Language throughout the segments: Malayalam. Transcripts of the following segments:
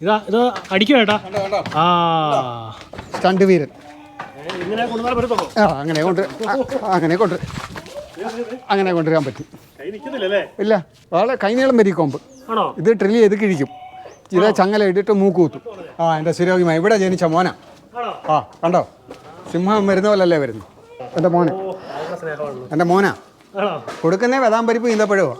ഇതാ ഇത് അടിക്കും ഏട്ടാ. ആ. സ്റ്റണ്ട് വീരൻ. ഇങ്ങനെ കൊണ്ടുവന്നാൽ പറ്റത്തുള്ളൂ ആ അങ്ങനെ കൊണ്ട് ആ, അങ്ങനെ കൊണ്ട് അങ്ങനെ കൊണ്ടുവരാൻ പറ്റും. ഇല്ല വളരെ കൈനീളം വരി കൊമ്പ്. ഇത് ഡ്രില്ല് ചെയ്ത് കിഴിക്കും. ഇത് ചങ്ങല ഇട്ടിട്ട് മൂക്ക് കുത്തും. ആ എന്റെ സുരോഗിമ ഇവിടെ ജനിച്ച മോനാ. ആ കണ്ടോ? സിംഹം വരുന്ന പോലല്ലേ വരുന്നു? എന്റെ മോനെ. എന്റെ മോനാ. കൊടുക്കുന്നേ വെതാം പരിപ്പ് ഈന്തപ്പഴമോ?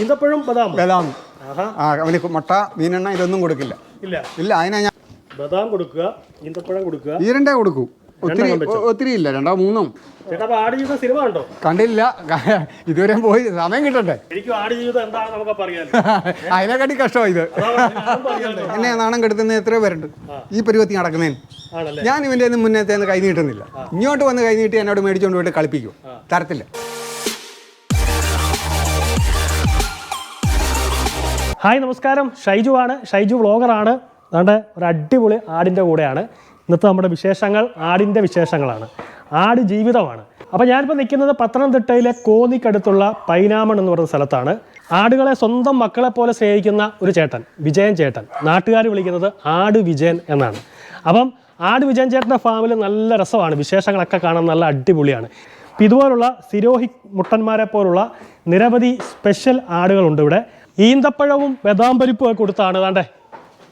ഈന്തപ്പഴം ബദാം ബദാം. ആഹാ. ആ അവന് മുട്ട മീനെണ്ണ ഇതൊന്നും കൊടുക്കില്ല. ഇല്ല. ഇല്ല അതിനാ ഞാൻ ബദാം കൊടുക്കുക ഈന്തപ്പഴം കൊടുക്കുക. ഈ രണ്ടേ കൊടുക്കൂ. ഒത്തിരി ഒത്തിരി ഇല്ല രണ്ടോ മൂന്നോ. ചേട്ടാ ആട് ജീവിതം സിനിമ ഉണ്ടോ കണ്ടില്ല. ഇതുവരെ പോയി സമയം കിട്ടണ്ടേ? എനിക്ക് ആട് ജീവിതം എന്താണെന്ന് നമുക്ക് അറിയാലോ. അതിനെക്കാട്ടി കഷ്ടമാണ് ഇത്. എന്നെ നാണം കെടുത്തുന്ന എത്രയോ പേരുണ്ട്. ഈ പരുവത്തി നടക്കുന്നതിന് ഞാൻ ഇവന്റെ മുന്നേത്തെ കൈ നീട്ടുന്നില്ല. ഇങ്ങോട്ട് വന്ന് കൈ നീട്ടി എന്നോട് മേടിച്ചുകൊണ്ട് പോയിട്ട് കളിപ്പിക്കും. തരത്തില്ല. ഹായ് നമസ്കാരം. ഷൈജു ആണ്. ഷൈജു വ്ളോഗറാണ് അതുകൊണ്ട് ഒരു അടിപൊളി ആടിന്റെ കൂടെയാണ്. ഇന്നത്തെ നമ്മുടെ വിശേഷങ്ങൾ ആടിന്റെ വിശേഷങ്ങളാണ്. ആട് ജീവിതമാണ്. അപ്പോൾ ഞാനിപ്പോൾ നിൽക്കുന്നത് പത്തനംതിട്ടയിലെ കോന്നിക്കടുത്തുള്ള പൈനാമൺ എന്ന് പറയുന്ന സ്ഥലത്താണ്. ആടുകളെ സ്വന്തം മക്കളെ പോലെ സ്നേഹിക്കുന്ന ഒരു ചേട്ടൻ വിജയൻ ചേട്ടൻ. നാട്ടുകാർ വിളിക്കുന്നത് ആട് വിജയൻ എന്നാണ്. അപ്പം ആട് വിജയൻ ചേട്ടന്റെ ഫാമിൽ നല്ല രസമാണ്. വിശേഷങ്ങളൊക്കെ കാണാൻ നല്ല അടിപൊളിയാണ്. ഇതുപോലുള്ള സിരോഹി മുട്ടന്മാരെ പോലുള്ള നിരവധി സ്പെഷ്യൽ ആടുകളുണ്ട് ഇവിടെ. ഈന്തപ്പഴവും ബദാംപരിപ്പും ഒക്കെ കൊടുത്താണ് വേണ്ടേ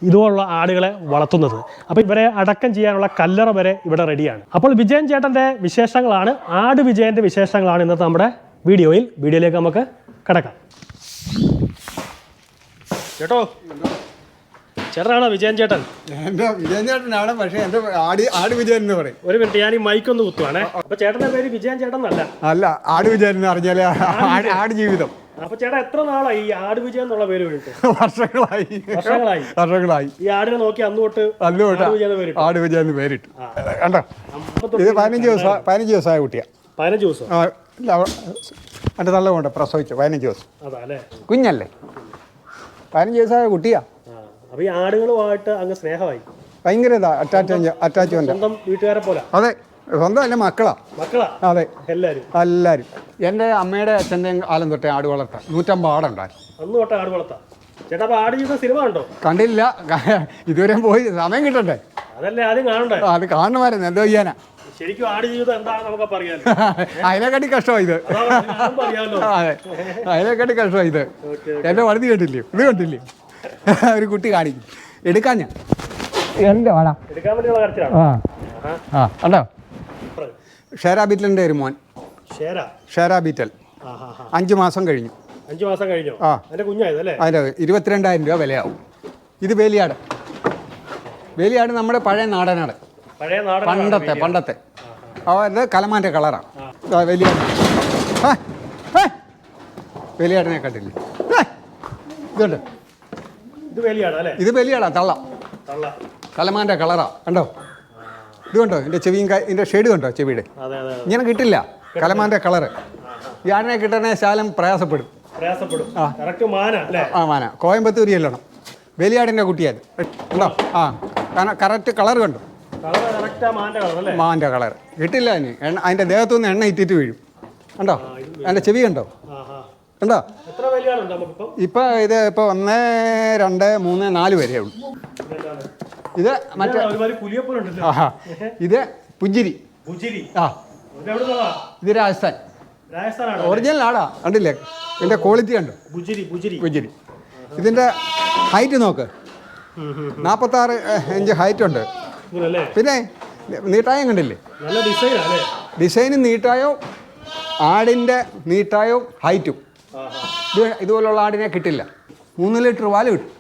ഇതുപോലുള്ള ആടുകളെ വളർത്തുന്നത്. അപ്പോൾ ഇവരെ അടക്കം ചെയ്യാനുള്ള കല്ലറ വരെ ഇവിടെ റെഡിയാണ് അപ്പോൾ വിജയൻ ചേട്ടന്റെ വിശേഷങ്ങളാണ്. ആട് വിജയന്റെ വിശേഷങ്ങളാണ് ഇന്നത്തെ നമ്മുടെ വീഡിയോയിൽ. വീഡിയോയിലേക്ക് നമുക്ക് കിടക്കാം. ചേട്ടോ ചേട്ടനാണോ വിജയൻ ചേട്ടൻ? എന്റെ വിജയൻ ചേട്ടനാണ് പക്ഷേ എന്റെ ആടി ആട് വിജയൻ എന്ന് പറയും. ഒരു മിനിറ്റ് ഞാൻ ഈ മൈക്ക് ഒന്ന് കുത്തുവാണേ. അപ്പോൾ ചേട്ടന്റെ പേര് വിജയൻ ചേട്ടൻ എന്നല്ല. അല്ല ആട് വിജയൻ എന്ന് പറഞ്ഞാൽ ആട് ജീവിതം. അപ്പോൾ ചേട്ടാ എത്ര നാളായി ഈ ആട് വിജയം എന്നുള്ള പേര് വീണിട്ട്? വർഷങ്ങളായി. വർഷങ്ങളായി? വർഷങ്ങളായി. ഈ ആടിനെ നോക്കി അന്ന് തൊട്ട് അന്ന് തൊട്ട് ആട് വിജയം എന്ന് പേരിട്ടു. കണ്ടോ? അപ്പൊ ഇത് പതിനഞ്ച് ദിവസം പതിനഞ്ച് ദിവസമായ കുട്ടിയാ. പതിനഞ്ച് ദിവസം? ആ, ഇല്ല, എന്റെ നല്ല കൊണ്ട് പ്രസവിച്ചു പതിനഞ്ച് ദിവസം. കുഞ്ഞല്ലേ? പതിനഞ്ച് ദിവസമായ കുട്ടിയാ. അപ്പൊ ഈ ആടുകളുമായിട്ട് അങ്ങ് സ്നേഹമായി. ഭയങ്കര അറ്റാച്ച് അറ്റാച്ച്മെന്റ് വീട്ടുകാരെ പോലെ. അതെ. സ്വന്തം അല്ല മക്കളാ. മക്കളാ? അതെ. എല്ലാരും? എല്ലാവരും എന്റെ അമ്മയുടെ അച്ഛന്റെയും കാലം തൊട്ടേ ആട് വളർത്താം നൂറ്റമ്പത് ആടുണ്ടായിരുന്നു അന്ന് തൊട്ട് ആട് വളർത്താം. ചേട്ടാ അപ്പൊ ആട് ജീവിതം സിനിമ ഉണ്ടോ കണ്ടില്ല. ഇതുവരെ പോയി സമയം കിട്ടണ്ടേ? അതല്ലേ ആദ്യം കാണണ്ടേ? ആ, അത് കാണുമായിരുന്നു. എന്തോ ചെയ്യാനാ. ശരിക്കും ആട് ജീവിതം എന്താണെന്ന് നമുക്ക് അറിയാലോ. അതിനെക്കാട്ടി കഷ്ടമായി ഇത്. അതെ അതിനെക്കാട്ടി കഷ്ടമായി ഇത്. ഓക്കെ എന്റെ വഴുതി കണ്ടില്ലേ? ഇത് കണ്ടില്ലേ? ഒരു കുട്ടി കാണിക്കും. എടുക്കാൻ ഞാൻ. എന്റെ വേണം എടുക്കാൻ വേണ്ടിയുള്ള കരച്ചിലാണ് ആ. ആ കണ്ടോ? ഷേരാ ബീറ്റലിന്റെ ഒരു മോൻ. ഷേരാ? ബീറ്റൽ. അഞ്ച് മാസം കഴിഞ്ഞു. അഞ്ച് മാസം കഴിഞ്ഞോ? ആ. അതിന്റെ ഇരുപത്തിരണ്ടായിരം രൂപ വിലയാവും. ഇത് വേലിയാട്. വേലിയാട് നമ്മുടെ പഴയ നാടനാട്. പഴയ നാടൻ പണ്ടത്തെ പണ്ടത്തെ. അത് കലമാന്റെ കളറാണ് വേലിയാട്. വേലിയാടിനെ കണ്ടില്ലേ? ഇതുണ്ട്. ഇത് അല്ലേ? ഇത് വേലിയാടാ തള്ള. തള്ള. കലമാന്റെ കളറാ. കണ്ടോ? ഇത് കണ്ടോ? എന്റെ ചെവിയും ഇതിന്റെ ഷെയ്ഡ് കണ്ടോ ചെവിയുടെ? ഇങ്ങനെ കിട്ടില്ല. കലമാന്റെ കളറ് ആടിനെ കിട്ടണേ ശാലം പ്രയാസപ്പെടും. പ്രയാസപ്പെടും. ആ. മാന കോയമ്പത്തൂർ ചെല്ലണം. വേലിയാടിന്റെ കുട്ടിയത്. ഉണ്ടോ ആ. കാരണം കറക്റ്റ് കളർ കണ്ടു. മാന്റെ കളർ കിട്ടില്ല ഇനി. എണ്ണ അതിന്റെ ദേഹത്തുനിന്ന് എണ്ണ ഇറ്റിട്ട് വീഴും. കണ്ടോ? എന്റെ ചെവി കണ്ടോ? കണ്ടോ? ഇപ്പം ഇത് ഇപ്പോൾ ഒന്ന് രണ്ട് മൂന്ന് നാല് വരെ ഉള്ളൂ? ഇത് മറ്റേ ഇത് പുഞ്ചിരി. ആ. ഇത് രാജസ്ഥാൻ. ഒറിജിനൽ ആടാ. കണ്ടില്ലേ? ഇതിന്റെ ക്വാളിറ്റി കണ്ടു? പുഞ്ചിരി ഇതിന്റെ ഹൈറ്റ് നോക്ക്. നാൽപ്പത്താറ് ഇഞ്ച് ഹൈറ്റ് ഉണ്ട്. പിന്നെ നീട്ടായം കണ്ടില്ലേ? നല്ല ഡിസൈൻ അല്ലേ ഡിസൈനും നീട്ടായോ ആടിന്റെ നീട്ടായോ ഹൈറ്റും ഇത് ഇതുപോലുള്ള ആടിനെ കിട്ടില്ല. മൂന്ന് ലിറ്റർ പാൽ കിട്ടും.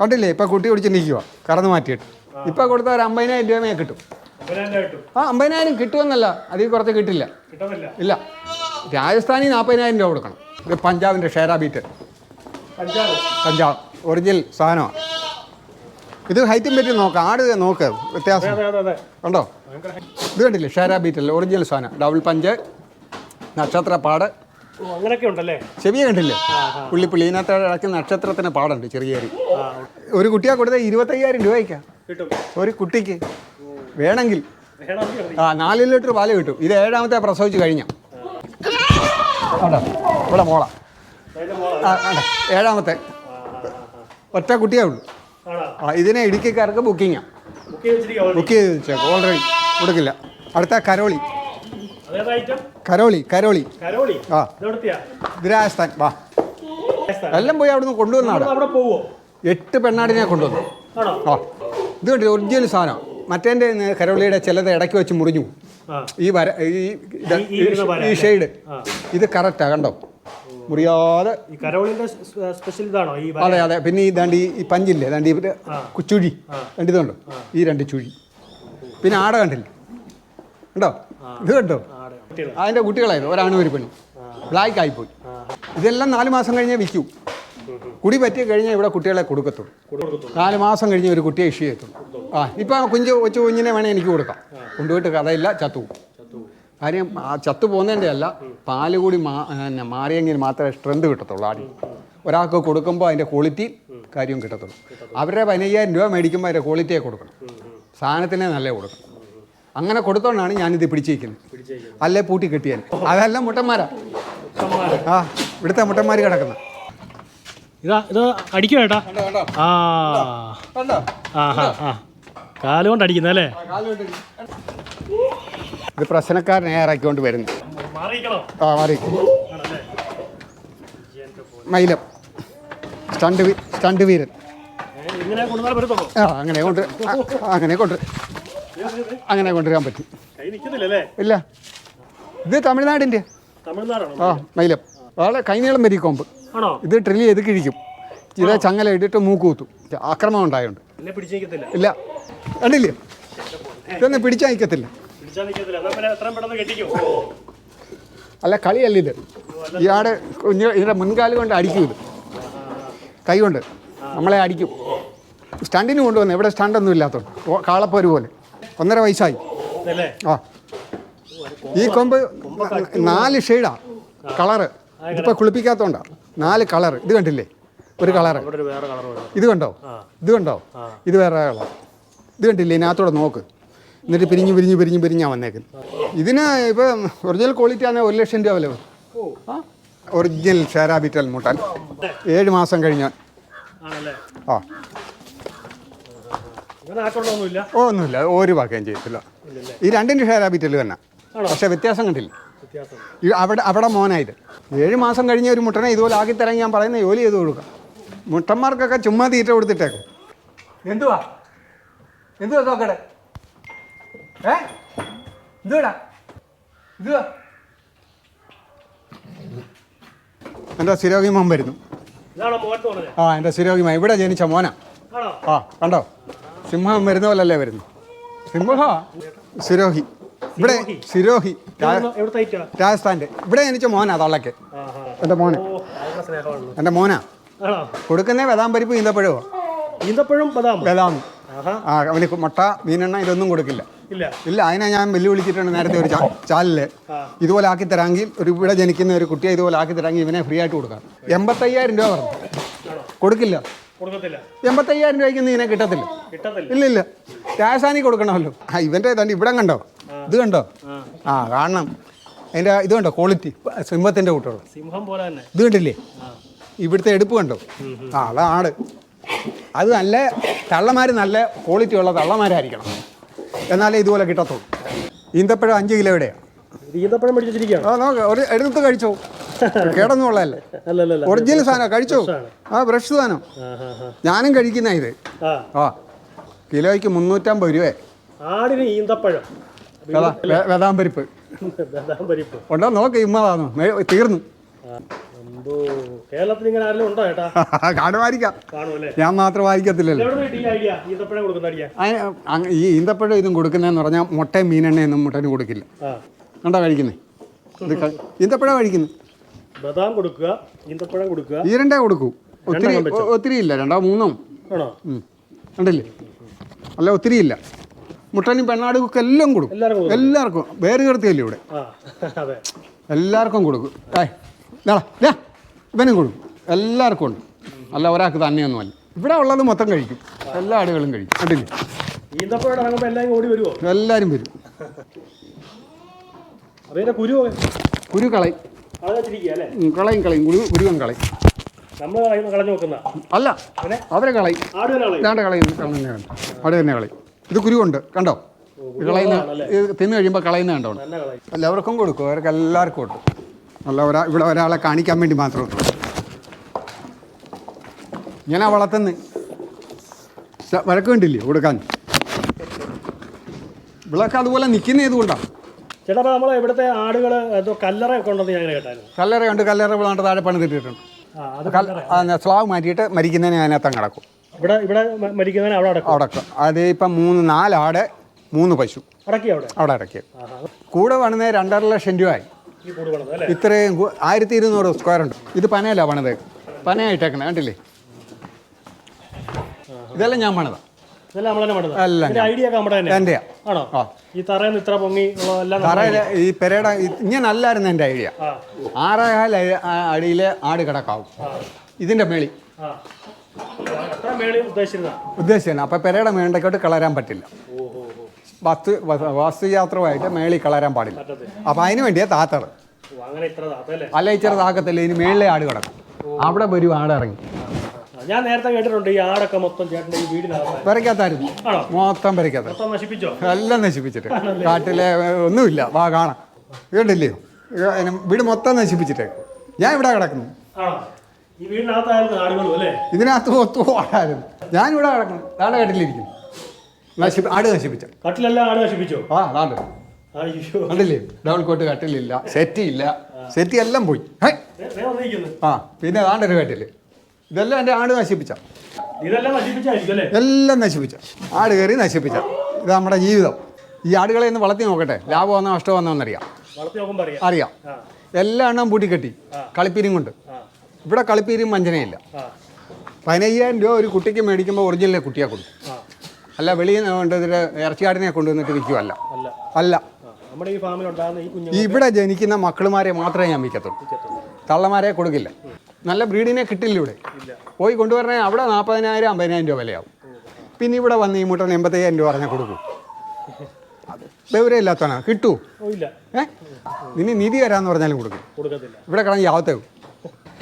കണ്ടില്ലേ? ഇപ്പൊ കുട്ടി കുടിച്ച് നിൽക്കുക കറന്ന് മാറ്റിയിട്ട് ഇപ്പൊ കൊടുത്ത ഒരു അമ്പതിനായിരം രൂപയെ കിട്ടും. ആ അമ്പതിനായിരം കിട്ടുമെന്നല്ല. അതിൽ കുറച്ച് കിട്ടില്ല. ഇല്ല. രാജസ്ഥാനി നാൽപ്പതിനായിരം രൂപ കൊടുക്കണം. ഇത് പഞ്ചാബിന്റെ ഷേരാ ബീറ്റ്. പഞ്ചാബ്. ഒറിജിനൽ സാധനമാണ് ഇത് ഹൈറ്റും പറ്റി നോക്കാം. ആട് നോക്ക്. വ്യത്യാസം. ഉണ്ടോ ഇത് കണ്ടില്ലേ? ഷേരാ ബീറ്റല്ലേ? ഒറിജിനൽ സാധനം. ഡബിൾ പഞ്ച് നക്ഷത്രപ്പാട് അങ്ങനെയൊക്കെ ഉണ്ടല്ലേ? ചെവിയ കണ്ടില്ലേ? പുള്ളിപ്പുള്ളി ഇതിനകത്ത് ഇടയ്ക്ക് നക്ഷത്രത്തിന് പാടുണ്ട് ചെറിയ ഒരു കുട്ടിയാ കൊടുത്ത ഇരുപത്തയ്യായിരം രൂപയ്ക്കാ. കിട്ടും. ഒരു കുട്ടിക്ക്. വേണമെങ്കിൽ. ആ നാല് ലിറ്റർ പാൽ കിട്ടും. ഇത് ഏഴാമത്തെ പ്രസവിച്ച് കഴിഞ്ഞ. ഇവിടെ മോള. ഏഴാമത്തെ. ഒറ്റ കുട്ടിയേ ഉള്ളൂ. ആ ഇതിനെ ഇടുക്കിക്കാർക്ക് ബുക്കിങ്ങാണ് ബുക്ക് ചെയ്ത്. വെച്ചേക്കും ഓൾറെഡി കൊടുക്കില്ല. അടുത്ത കരോളി. കരോളി കരോളി. കരോളി? ആ. ഇതെവിടുത്തെയാ? ഇത് രാജസ്ഥാൻ വാ എല്ലാം പോയി അവിടുന്ന് കൊണ്ടുവന്നാണ് എട്ട് പെണ്ണാടിനെ കൊണ്ടുവന്നു. ആ. ഇത് കണ്ടില്ല ഒറിജിനൽ സാധനം. മറ്റേന്റെ കരോളിയുടെ ചിലത് ഇടയ്ക്ക് വെച്ച് മുറിഞ്ഞു. ഈ വര ഈ ഷെയ്ഡ്. ഇത് കറക്റ്റാ കണ്ടോ? മുറിയാതെ. അതെ അതെ. പിന്നെ ഈ ദാണ്ടി ഈ പഞ്ചില്ലേ? ദാണ്ടി ചുഴി രണ്ടിതുണ്ടോ ഈ രണ്ട് ചുഴി. പിന്നെ ആട കണ്ടില്ല? ഉണ്ടോ ഇത് കണ്ടോ? അതിന്റെ കുട്ടികളായിരുന്നു. ഒരാണും ഒരു പെണ്ണും. ബ്ലാക്ക് ആയിപ്പോയി. ഇതെല്ലാം നാല് മാസം കഴിഞ്ഞേ വിൽക്കൂ കുടി പറ്റി കഴിഞ്ഞാൽ ഇവിടെ കുട്ടികളെ കൊടുക്കത്തുള്ളൂ. കൊടു- കൊടുക്കത്തുള്ളൂ. നാല് മാസം കഴിഞ്ഞ് ഒരു കുട്ടിയെ ഇഷ്യൂ ചെയ്യത്തുള്ളൂ. ആ ഇപ്പം കുഞ്ഞ് കൊച്ചു കുഞ്ഞിനെ വേണേൽ എനിക്ക് കൊടുക്കാം. കൊണ്ടുപോയിട്ട് കഥയില്ല ചത്തു. കാര്യം ആ ചത്തു പോകുന്നതിന്റെ അല്ല പാൽ കൂടി മാ മാറിയെങ്കിൽ മാത്രമേ സ്ട്രെങ്ത് കിട്ടത്തുള്ളൂ ആടി. ഒരാൾക്ക് കൊടുക്കുമ്പോൾ അതിന്റെ ക്വാളിറ്റി കാര്യവും കിട്ടത്തുള്ളൂ. അവരുടെ പതിനയ്യായിരം രൂപ മേടിക്കുമ്പോൾ അതിന്റെ ക്വാളിറ്റിയെ കൊടുക്കണം. സാധനത്തിനെ നല്ല കൊടുക്കണം. അങ്ങനെ കൊടുത്തോണ്ടാണ് ഞാനിത് പിടിച്ചിരിക്കുന്നത് പിടിച്ചേക്കുന്നത്. അല്ലേ പൂട്ടി കെട്ടിയാൽ. അതെല്ലാം മുട്ടന്മാരാ. ആ ഇവിടുത്തെ മുട്ടന്മാർ കിടക്കുന്ന. ഇതാ ഇത് അടിക്കും ഏട്ടാ. കണ്ടോ കണ്ടോ? ആ. കണ്ടോ? ആ കാലുകൊണ്ട് അടിക്കുന്നത് അല്ലേ? ഇത് പ്രശ്നക്കാരനെ ഇറക്കിക്കൊണ്ട് വരുന്നു. ആ മാറി മൈലം. സ്റ്റണ്ട് സ്റ്റണ്ട് വീരൻ. ആ അങ്ങനെ കൊണ്ട് ആ, അങ്ങനെ കൊണ്ട്. അങ്ങനെ കൊണ്ടുവരാൻ പറ്റി. ഇല്ല. ഇത് തമിഴ്നാടിന്റെ. ആ മൈലം. വളരെ കൈനീളം വരി കൊമ്പ്. ഇത് ട്രില്ല് ചെയ്ത് കിഴിക്കും. ഇത് ചങ്ങല ഇട്ടിട്ട് മൂക്ക് കുത്തും. ആക്രമണം ഉണ്ടായോണ്ട്. ഇല്ല. കണ്ടില്ലേ? ഇതൊന്നും പിടിച്ചയക്കത്തില്ല. അല്ല കളിയല്ല ഇത്. ഇയാടെ കുഞ്ഞ് ഇതിന്റെ മുൻകാലം കൊണ്ട് അടിക്കും ഇത്. കൈ കൊണ്ട് നമ്മളെ അടിക്കും. സ്റ്റണ്ടിന് കൊണ്ടുവന്നു. ഇവിടെ സ്റ്റണ്ടൊന്നും ഇല്ലാത്തതുകൊണ്ട് കാളപ്പോര് പോലെ ഒന്നര വയസ്സായി. ആ. ഈ കൊമ്പ് നാല് ഷെയ്ഡാ. കളറ്. ഇതിപ്പോൾ കുളിപ്പിക്കാത്തോണ്ടാ. നാല് കളർ ഇത് കണ്ടില്ലേ? ഒരു കളറ്. കളർ ഇത് കണ്ടോ? ഇത് കണ്ടോ? ഇത് വേറെ കളർ ഇത് കണ്ടില്ലേ? ഇതിനകത്തോടെ നോക്ക്. എന്നിട്ട് പിരിഞ്ഞ് പിരിഞ്ഞ് പിരിഞ്ഞ് പിരിഞ്ഞാ വന്നേക്കുന്നത് ഇതിന് ഇപ്പം ഒറിജിനൽ ക്വാളിറ്റി ആണെങ്കിൽ ഒരു ലക്ഷം രൂപ വില. ആ ഒറിജിനൽ ഷേരാബിറ്റൽ മുട്ടൻ. ഏഴ് മാസം കഴിഞ്ഞാൽ. ആ. ഓ ഒന്നുമില്ല ഒരു വാക്കുകയും ചെയ്യത്തില്ല. ഇല്ലല്ലേ? ഈ രണ്ടിന്റെ ഷേരാബിറ്റൽ തന്നെ. പക്ഷെ വ്യത്യാസം കണ്ടില്ല. ഈ അവിടെ അവിടെ മോനായത്. ഏഴ് മാസം കഴിഞ്ഞ ഒരു മുട്ടനെ ഇതുപോലെ ആക്കി തരാൻ ഞാൻ പറയുന്ന ജോലി ചെയ്ത് കൊടുക്കാം. മുട്ടന്മാർക്കൊക്കെ ചുമ്മാ തീറ്റ കൊടുത്തിട്ടേക്കും. എന്തുവാ? എന്തുവാ നോക്കടെ ഏ? എന്തുവാടാ? എന്തുവാ? എന്റെ മോൻ വരുന്നു ആ എന്റെ സ്ഥിരോഗിമ. ഇവിടെ ജനിച്ച മോനാ. ആ കണ്ടോ? സിംഹം വരുന്ന പോലല്ലേ വരുന്നു സിംഹ? സിരോഹി. ഇവിടെ സിരോഹി. രാജസ്ഥാന്റെ ഇവിടെ ജനിച്ച മോനാ തള്ളക്ക് എന്റെ മോനെ. എന്റെ മോന്. എന്റെ കൊടുക്കുന്നേ വെതാം പരിപ്പ് ഈന്തപ്പഴമോ? ഈന്തപ്പഴം ബദാം. ആ അവന് മുട്ട മീനെണ്ണ ഇതൊന്നും കൊടുക്കില്ല. ഇല്ല. ഇല്ല അതിനെ ഞാൻ വെല്ലുവിളിച്ചിട്ടുണ്ട് നേരത്തെ ഒരു ചാലിൽ. ഇതുപോലെ ആക്കി തരാമെങ്കിൽ ഒരു ഇവിടെ ജനിക്കുന്ന ഒരു കുട്ടിയെ ഇതുപോലെ ആക്കി തരാമെങ്കിൽ ഇവനെ ഫ്രീ ആയിട്ട് കൊടുക്കാം. എൺപത്തയ്യായിരം രൂപ പറഞ്ഞു. കൊടുക്കില്ല. കൊടുക്കത്തില്ല. എൺപത്തയ്യായിരം രൂപയ്ക്ക് നീനെ കിട്ടത്തില്ല. കിട്ടത്തില്ല. ഇല്ല ഇല്ല. രാജസ്ഥാനി കൊടുക്കണമല്ലോ. ആ ഇവന്റെ ഇതാണ്ട് ഇവിടെ കണ്ടോ? ഇത് കണ്ടോ? ആ. കാണണം. അതിന്റെ ഇത് കണ്ടോ? ക്വാളിറ്റി. സിംഹത്തിന്റെ കൂട്ടുള്ള സിംഹം പോലെ തന്നെ. ഇത് കണ്ടില്ലേ? ഇവിടുത്തെ എടുപ്പ് കണ്ടോ? ആ അതാണ്. അത് നല്ല തള്ളമാർ നല്ല ക്വാളിറ്റി ഉള്ള തള്ളമാരായിരിക്കണം. എന്നാലേ ഇതുപോലെ കിട്ടത്തുള്ളൂ. ഈന്തപ്പഴം അഞ്ച് കിലോ എവിടെയാണ് ഈന്തപ്പഴം പിടിച്ചിരിക്കുകയാണ് ആ നോക്ക് ഒരു എടുത്ത് കഴിച്ചോ. അല്ല ഒറിജിനൽ സാധനം കഴിച്ചോ? ആ ഫ്രഷ് സാധനം. ഞാനും കഴിക്കുന്ന ഇത്. ആ. കിലോയ്ക്ക് മുന്നൂറ്റമ്പത് രൂപ ആടിന് ഈന്തപ്പഴം. വെതാം പരിപ്പ് ബദാം ഉണ്ടോ? നോക്ക് ഇമ്മതാണോ തീർന്നു. കേരളത്തിൽ ഇങ്ങനെ ആരെങ്കിലും ഉണ്ടോ ചേട്ടാ കാണുമായിരിക്കാം ഞാൻ മാത്രം വായിക്കത്തില്ലല്ലോ ഈ ഈന്തപ്പഴം ഇതും കൊടുക്കുന്നതെന്ന് പറഞ്ഞാൽ മുട്ടയും മീനെണ്ണയൊന്നും മുട്ടന് കൊടുക്കില്ല. കണ്ടാ കഴിക്കുന്നത് ഇത് ഈന്തപ്പഴം കഴിക്കുന്നു? ബദാം കൊടുക്കുക ഈന്തപ്പഴം കൊടുക്കുക. ഈ രണ്ടേ കൊടുക്കൂ. ഒത്തിരി ഒത്തിരി ഇല്ല രണ്ടോ മൂന്നോ? ആണോ? ഉണ്ടല്ലേ അല്ല ഒത്തിരി ഇല്ല മുട്ടനും പെണ്ണാടുകൊക്കെ എല്ലാം കൊടുക്കും. എല്ലാവർക്കും വേറെ കിടത്തിയല്ലേ ഇവിടെ? എല്ലാവർക്കും കൊടുക്കും. ഇവനും കൊടുക്കും. എല്ലാവർക്കും ഉണ്ട്. അല്ല ഒരാൾക്ക് തന്നെയൊന്നുമല്ല. ഇവിടെ ഉള്ളത് മൊത്തം കഴിക്കും. എല്ലാ ആടുകളും കഴിക്കും. കണ്ടില്ലേ? എല്ലാവരും വരും. കുരു കളയും. കളയും കളയും. കുരു കുരുവൻ കളയും നമ്മൾ കളഞ്ഞു നോക്കുന്ന. അല്ല അവരെ കളയും തന്നെ കളയും. ഇതാണ്ട് കളയുന്നു കളയുന്ന അവിടെ തന്നെ കളയും. ഇത് കുരുവുണ്ട് കണ്ടോ? കളയുന്ന ഇത് തിന്നു കഴിയുമ്പോൾ കളയുന്ന കണ്ടോ തന്നെ കളയും എല്ലാവർക്കും കൊടുക്കും അവർക്ക് എല്ലാവർക്കും കൊടുക്കും. നല്ല ഒരാ ഇവിടെ ഒരാളെ കാണിക്കാൻ വേണ്ടി മാത്രം ഇങ്ങനെ വളർത്തുന്നു. വഴക്ക് കണ്ടില്ലേ കൊടുക്കാൻ? ഇവിളൊക്കെ അതുപോലെ നിൽക്കുന്ന ഇതുകൊണ്ടാണ് ചേട്ടാ നമ്മളെ നമ്മൾ ഇവിടുത്തെ ആടുകൾ എന്തോ കല്ലറ ഒക്കെ ഉണ്ടെന്ന് ഞാൻ കേട്ടായിരുന്നു. കല്ലറയുണ്ട് കല്ലറ വിളാണ്ട് താഴെ പണിതിട്ടിട്ടുണ്ട് ആ അത് കൽ- ആ, സ്ലാവ് മാറ്റിയിട്ട് മരിക്കുന്നതിന് അതിനകത്ത് കിടക്കും ഇവിടെ ഇവിടെ മ- മരിക്കുന്നവനെ അവിടെ അടക്കും? അവിടെ അത് ഇപ്പം മൂന്ന് നാലാട് മൂന്ന് പശു. അടക്കി അവിടെ? അവിടെ ഇറക്കി ആഹാ. കൂടെ പണിത് രണ്ടര ലക്ഷം രൂപയായി ഈ കൂട് പണിത് അല്ലേ? ഇത്രയും കു- ആയിരത്തി ഇരുന്നൂറ് സ്ക്വയർ ഉണ്ട്. ഇത് പനയല്ല പണിത്. പനയായിട്ടേക്കണേ കണ്ടില്ലേ? ഇതെല്ലാം ഞാൻ പണിതാ. ഇതെല്ലാം നമ്മൾ തന്നെ പണിത്. എല്ലാം ഐഡിയ ഒക്കെ നമ്മുടെ തന്നെ എന്റെയാ ആണോ? ഈ തറയിൽ ഇത്ര പൊങ്ങി തറയിൽ ഈ പെരയുടെ ഇങ്ങനല്ലായിരുന്നു എന്റെ ഐഡിയ. ആറേകാൽ അടിയിലെ ആട് കിടക്കാവും. ഇതിന്റെ മേളി. ഉദ്ദേശിച്ചു അപ്പൊ ഉദ്ദേശിച്ചിരുന്ന പെരയുടെ മേണ്ടക്കോട്ട് കളരാൻ പറ്റില്ല. വസ്തു വാസ്തുയാത്രമായിട്ട് മേളി കളരാൻ പാടില്ല. അപ്പൊ അതിനു വേണ്ടിയാ താത്തത്. താത്തല്ലേ? അല്ല ഇച്ചിരി താക്കത്തില്ല. ഇനി മേളിലെ ആട് കിടക്കും. അവിടെ വരും ആട് ഇറങ്ങി. ഞാൻ നേരത്തെ കേട്ടിട്ടുണ്ട് ഈ ആടൊക്കെ മൊത്തം ചേട്ടന്റെ ഈ വീടിനകത്ത്. പെരക്കാത്തായിരുന്നു ആണോ? മൊത്തം പെരക്കാത്ത മൊത്തം നശിപ്പിച്ചോ? എല്ലാം നശിപ്പിച്ചിട്ട്. കാട്ടിലെ ഒന്നുമില്ല. വാ കാണാം. കേട്ടില്ലയോ വീട് മൊത്തം നശിപ്പിച്ചിട്ടേ ഞാൻ ഇവിടെ കിടക്കുന്നു. ആണോ? ഈ വീടിനകത്തായിരുന്നു ആടുകളും അല്ലേ? ഇതിനകത്ത് ഒത്തു ആടായിരുന്നു ഞാനിവിടെ കിടക്കുന്നു. താഴെ കെട്ടിലിരിക്കുന്നു. നശി ആട് നശിപ്പിച്ച. കട്ടിലെല്ലാം ആട് നശിപ്പിച്ചോ? ആ താണ്ട് അയ്യോ. കണ്ടില്ലേ? ഡബിൾ കോട്ട് കട്ടിലില്ല സെറ്റി ഇല്ല സെറ്റി എല്ലാം പോയി. ഹൈ. ദേ- ദേ വന്നിരിക്കുന്നു. ആ പിന്നെ ആണ്ടൊരു കട്ടിൽ. ഇതെല്ലാം എന്റെ ആട് നശിപ്പിച്ച. എല്ലാം നശിപ്പിച്ച. ആട് കയറി നശിപ്പിച്ച. ഇത് നമ്മുടെ ജീവിതം. ഈ ആടുകളെ ഒന്ന് വളർത്തി നോക്കട്ടെ. ലാഭം വന്നോ നഷ്ടം വന്നോ എന്നറിയാം. അറിയാം. എല്ലാ എണ്ണം പൂട്ടിക്കെട്ടി. കളിപ്പീരും കൊണ്ട്. ഇവിടെ കളിപ്പീരും വഞ്ചനയില്ല പതിനയ്യായിരം രൂപ ഒരു കുട്ടിക്ക് മേടിക്കുമ്പോൾ ഒറിജിനലെ കുട്ടിയെ കൊടുക്കും. അല്ല വെളിയിൽ കൊണ്ടുവന്നിട്ട് ഇറച്ചിയാടിനെ കൊണ്ടുവന്നിട്ട് വിൽക്കുമല്ല അല്ല. ഇവിടെ ജനിക്കുന്ന മക്കളുമാരെ മാത്രമേ ഞാൻ വിൽക്കത്തുള്ളൂ. തള്ളമാരെ കൊടുക്കില്ല. നല്ല ബ്രീഡിനെ കിട്ടില്ല ഇവിടെ. പോയി കൊണ്ടുവരണേ അവിടെ നാൽപ്പതിനായിരം അമ്പതിനായിരം രൂപ വിലയാവും. പിന്നെ ഇവിടെ വന്ന് ഈ മുട്ടൻ എൺപത്തയ്യായിരം രൂപ പറഞ്ഞാൽ കൊടുക്കും. ബെവരയില്ലാത്തവനാ കിട്ടൂ. ഏ? ഇനി നിധി വരാമെന്ന് പറഞ്ഞാലും കൊടുക്കും. ഇവിടെ കിടന്ന് യാവത്തേക്കും.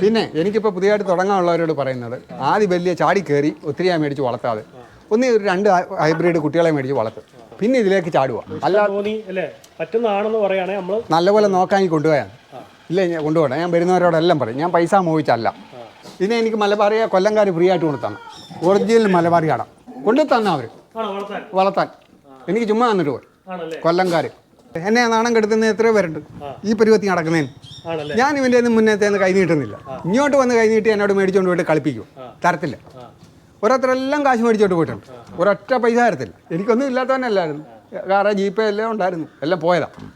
പിന്നെ എനിക്കിപ്പോൾ പുതിയതായിട്ട് തുടങ്ങാനുള്ളവരോട് പറയുന്നത് ആദ്യം വലിയ ചാടി കയറി ഒത്തിരി ഞാൻ മേടിച്ച് വളർത്താതെ ഒന്ന് ഒരു രണ്ട് ഹൈബ്രിഡ് കുട്ടികളെ മേടിച്ച് വളർത്തും. പിന്നെ ഇതിലേക്ക് ചാടുക അല്ല തോന്നി അല്ലേ? പറ്റുന്നതാണെന്ന് പറയുകയാണെങ്കിൽ നമ്മൾ നല്ലപോലെ നോക്കാൻ കൊണ്ടുപോയാണ് ഇല്ല ഞാൻ കൊണ്ടുപോകണം ഞാൻ വരുന്നവരോടെല്ലാം പറയും. ഞാൻ പൈസ മോഹിച്ചല്ല. ഇതിനെ എനിക്ക് മലബാറിയ കൊല്ലംകാർ ഫ്രീ ആയിട്ട് കൊടുത്താണ്. ഒറിജിനൽ മലബാറി കട. കൊണ്ടു തന്നെ അവർ വളർത്താൻ? എനിക്ക് ചുമ്മാ തന്നിട്ട് പോയി. കൊല്ലംകാർ എന്നെ നാണം കെടുത്തുന്ന എത്രയോ പേരുണ്ട്. ഈ പരുവത്തി നടക്കുന്നതിന്. ഞാൻ ഇവന്റെ മുന്നേ മുന്നേത്തേന്ന് കൈ നീട്ടുന്നില്ല. ഇങ്ങോട്ട് വന്ന് കൈ നീട്ടി എന്നോട് മേടിച്ചുകൊണ്ട് പോയിട്ട് കളിപ്പിക്കും. തരത്തില്ല. ഓരോരുത്തരെല്ലാം കാശ് മേടിച്ചോണ്ട് പോയിട്ടുണ്ട്. ഒരൊറ്റ പൈസ തരത്തില്ല. എനിക്കൊന്നും ഇല്ലാത്തവനല്ലായിരുന്നു. കാരണം ജീപ്പേ എല്ലാം ഉണ്ടായിരുന്നു. എല്ലാം പോയതാണ്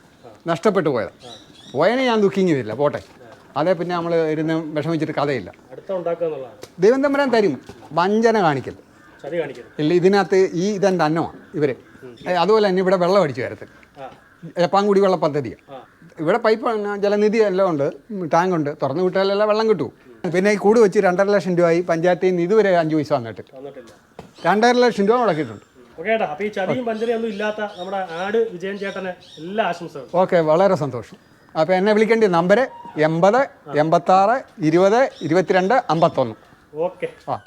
നഷ്ടപ്പെട്ടു പോയതാ. പോയതിനെ ഞാൻ ദുഃഖിങ്ങില്ല പോട്ടെ. അതേ പിന്നെ നമ്മൾ ഇരുന്ന് വിഷമിച്ചിട്ട് കഥയില്ല. ദൈവം തമ്പരാൻ തരും. വഞ്ചന കാണിക്കൽ. ഇല്ല ഇതിനകത്ത് ഈ ഇതെന്റെ അന്നമാണ് ഇവർ അതുപോലെ തന്നെ ഇവിടെ വെള്ളം അടിച്ചു വരത്തിൽ ജപ്പാൻ കുടിവെള്ള പദ്ധതിയാണ് ഇവിടെ പൈപ്പ് ജലനിധി എല്ലാം ഉണ്ട് ടാങ്ക് ഉണ്ട്. തുറന്നു വിട്ടാലെല്ലാം വെള്ളം കിട്ടും. പിന്നെ ഈ കൂട് വെച്ച് രണ്ടര ലക്ഷം രൂപയായി പഞ്ചായത്തിൽ നിന്ന് ഇതുവരെ അഞ്ച് പൈസ വന്നിട്ട് രണ്ടര ലക്ഷം രൂപ മുടക്കിയിട്ടുണ്ട്. ഓക്കെ അപ്പോൾ ഈ ചതിയും പഞ്ചരയും ഒന്നും ഇല്ലാത്ത നമ്മുടെ ആട് വിജയൻ ചേട്ടനെ എല്ലാ ആശംസകളും. ഓക്കെ വളരെ സന്തോഷം. അപ്പോൾ എന്നെ വിളിക്കേണ്ട നമ്പർ എൺപത് എൺപത്താറ് ഇരുപത് ഇരുപത്തിരണ്ട് അമ്പത്തൊന്ന്. ഓക്കെ. ആ.